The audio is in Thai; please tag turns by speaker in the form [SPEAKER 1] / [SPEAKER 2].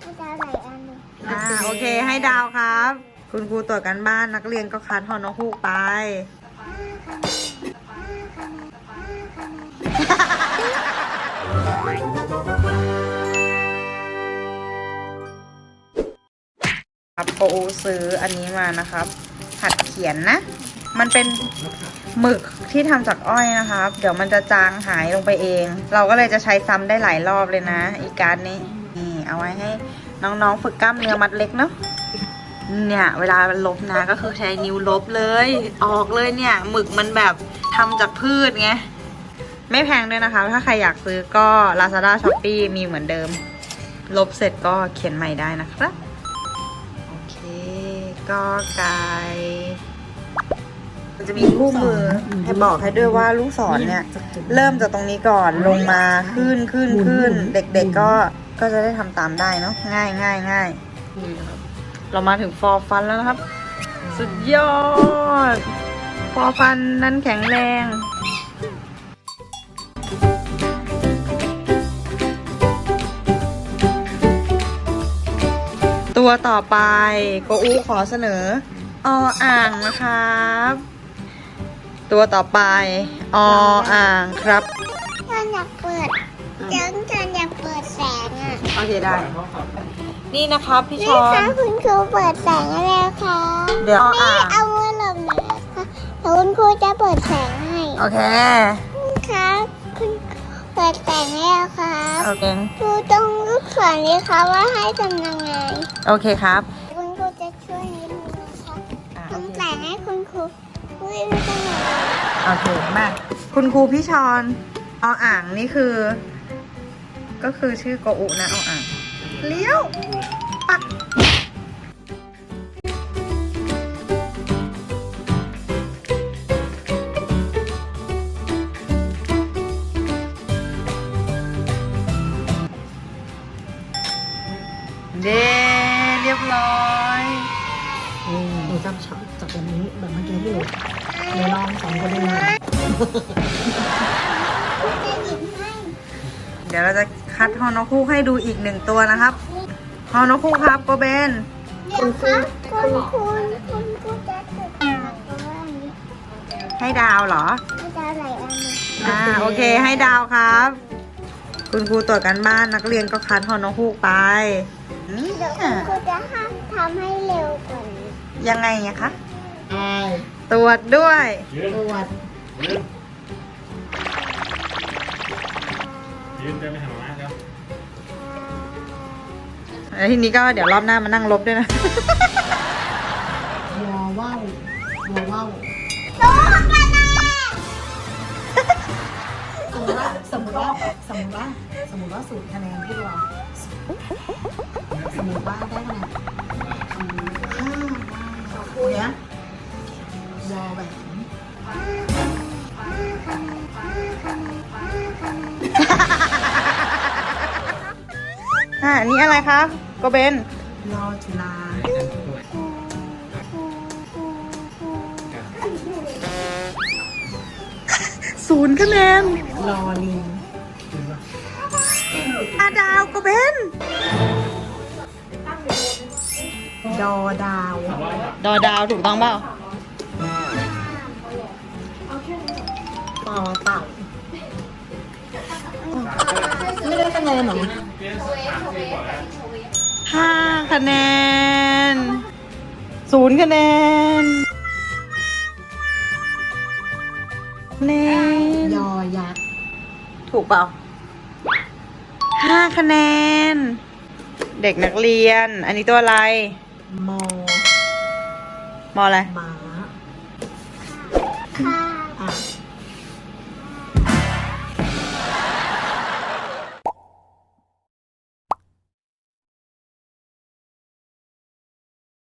[SPEAKER 1] ให้ดาวหลายอันเลย
[SPEAKER 2] อ่าโอเคให้ดาวครับ คุณครูตรวจกันบ้านนักเรียนก็คัดฮอนกฮูกไป ครับโปอูซื้ออันนี้มานะครับ หัดเขียนนะ มันเป็นหมึกที่ทำจากอ้อยนะครับ เดี๋ยวมันจะจางหายลงไปเอง เราก็เลยจะใช้ซ้ำได้หลายรอบเลยนะ อีการดนี้ เอาไว้ให้น้องๆฝึกกล้ามเนื้อมัดเล็กเนาะเนี่ยเวลาลบนะก็คือใช้นิ้วลบเลย ออกเลยเนี่ยหมึกมันแบบทำจากพืชไงไม่แพงด้วยนะคะ ถ้าใครอยากซื้อก็ Lazada Shopee มีเหมือนเดิม ลบเสร็จก็เขียนใหม่ได้นะครับโอเคก็ไก่มันจะมีคู่มือให้บอกให้ด้วยว่าลูกศรเนี่ย เริ่มจากตรงนี้ก่อนลงมาขึ้นขึ้นขึ้น เด็กๆก็ ก็จะได้ทำตามได้เนาะง่ายง่ายง่ายเรามาถึงฟอร์ฟันแล้วนะครับ สุดยอด ฟอร์ฟันนั้นแข็งแรงตัวต่อไปโกอูขอเสนอออ่างนะครับ ตัวต่อไปออ่างครับ
[SPEAKER 1] ฉันอยากเปิด ฉันฉันอยากเปิดแสงอะ
[SPEAKER 2] โอเคได้ นี่นะครับพี่ช
[SPEAKER 1] นี่
[SPEAKER 2] อ
[SPEAKER 1] คะ
[SPEAKER 2] น
[SPEAKER 1] คุณครูเปิดแสงให้แล้วค่ะ
[SPEAKER 2] เดี๋ยว
[SPEAKER 1] นี่
[SPEAKER 2] อ่าง
[SPEAKER 1] เอามือหลบหน่อยนะคะแล้วคุณครูจะเปิดแสงให้
[SPEAKER 2] โอเค
[SPEAKER 1] ค่ะคุณครูเปิดแสงให้แล้วค่ะ
[SPEAKER 2] โอเค
[SPEAKER 1] ครูต้องลูกศรนี้ค่ะว่าให้ทำยังไง
[SPEAKER 2] โอเคครับ
[SPEAKER 1] คุณครูจะช่วยนิดนึงนะคะ
[SPEAKER 2] อะ
[SPEAKER 1] ทำแสงให้คุณครูวิ่งตลอด
[SPEAKER 2] โอเคมาคุณครูพี่ชอนออ่างนี่คือ ก็คือชื่อโกอุนะออ่างเลี้ยว ปักเด้เรียบร้อย
[SPEAKER 3] หนูจับช็อตจับแบบนี้แบบเมื่อกี้ที่หนูหนูลองสองคนเลยนะ
[SPEAKER 1] คุณจะหยิบให้
[SPEAKER 2] เดี๋ยวเราจะ คัดฮอนกฮูกให้ดูอีกหนึ่งตัวนะครับฮอนกฮูกครับโกเบน
[SPEAKER 1] เดี๋ยวครับคุณครูคุณครูจะถูกตัดเพราะว่าอันนี้
[SPEAKER 2] ให้ดาวเหรอ
[SPEAKER 1] ให้ดาวหลายอันเลย
[SPEAKER 2] อ่าโอเคให้ดาวครับ คุณครูตรวจกันบ้านนักเรียนก็คัดฮอนกฮูกไปนี่
[SPEAKER 1] เดี๋ยวคุณครูจะห้ามทำให้เร็วกว่านี้
[SPEAKER 2] ยังไงอะคะ
[SPEAKER 3] ใช่
[SPEAKER 2] ตรวจด้วย
[SPEAKER 3] ตรวจ
[SPEAKER 4] ยืนยืนเดินไปหาหมาแล้ว
[SPEAKER 2] แล้วทีนี้ก็เดี๋ยวรอบหน้ามานั่งลบด้วยนะ
[SPEAKER 3] วอว่าววอว่าว
[SPEAKER 1] สู้กันนะ
[SPEAKER 3] สมมติว่าสมมติว่าสมมติว่าสมมติว่าสูตรคะแนนที่เราสมมติว่าได้คะแนนอืมห้าคูเนี้ยวอแบบ
[SPEAKER 2] อ่าอันนี้อะไรคะ โกเบน
[SPEAKER 3] รอจุฬา
[SPEAKER 2] ศูนย์คะแนน
[SPEAKER 3] รอลิง
[SPEAKER 2] อาดาวโกเบน
[SPEAKER 3] ดอดาว
[SPEAKER 2] ดอดาวถูกต้องเปล่า
[SPEAKER 3] ต่อเต่าไม่ได้คะแนนเหรอ
[SPEAKER 2] ห้าคะแนนศูนย์คะแนนคะแนน
[SPEAKER 3] ยอยักษ์
[SPEAKER 2] ถูกเปล่าห้าคะแนน เด็กนักเรียน อันนี้ตัวอะไร
[SPEAKER 3] มอ
[SPEAKER 2] มออะไร
[SPEAKER 3] หมา
[SPEAKER 1] ค่ะ